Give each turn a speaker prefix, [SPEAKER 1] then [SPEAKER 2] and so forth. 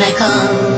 [SPEAKER 1] i come.